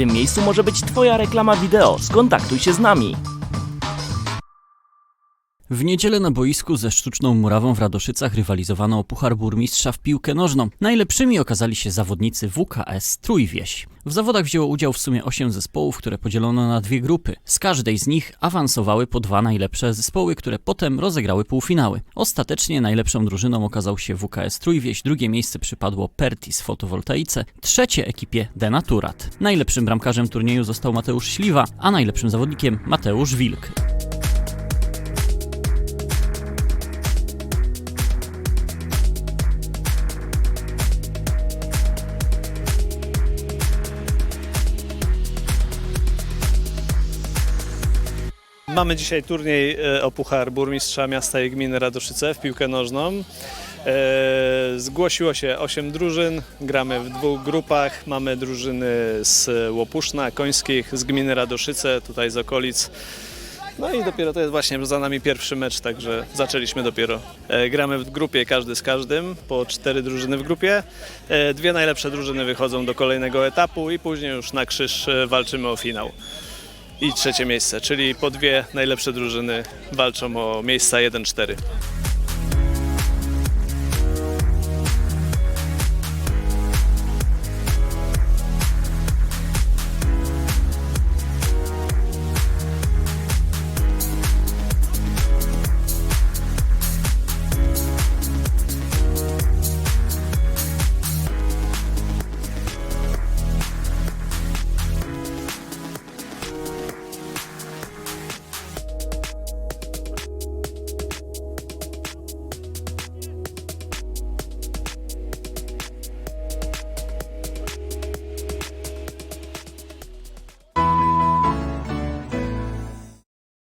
tym miejscu może być Twoja reklama wideo. Skontaktuj się z nami. W niedzielę na boisku ze sztuczną murawą w Radoszycach rywalizowano o Puchar Burmistrza w piłkę nożną. Najlepszymi okazali się zawodnicy WKS Trójwieś. W zawodach wzięło udział w sumie 8 zespołów, które podzielono na dwie grupy. Z każdej z nich awansowały po dwa najlepsze zespoły, które potem rozegrały półfinały. Ostatecznie najlepszą drużyną okazał się WKS Trójwieś, drugie miejsce przypadło Pertis Fotowoltaice, trzecie ekipie Denaturat. Najlepszym bramkarzem turnieju został Mateusz Śliwa, a najlepszym zawodnikiem Mateusz Wilk. Mamy dzisiaj turniej e, o Puchar Burmistrza Miasta i Gminy Radoszyce w piłkę nożną. E, Zgłosiło się 8 drużyn, gramy w dwóch grupach. Mamy drużyny z Łopuszna, Końskich, z gminy Radoszyce, tutaj z okolic. No i dopiero to jest właśnie za nami pierwszy mecz, także zaczęliśmy dopiero. E, Gramy w grupie każdy z każdym, po cztery drużyny w grupie. Dwie najlepsze drużyny wychodzą do kolejnego etapu i później już na krzyż walczymy o finał i trzecie miejsce, czyli po dwie najlepsze drużyny walczą o miejsca 1-4.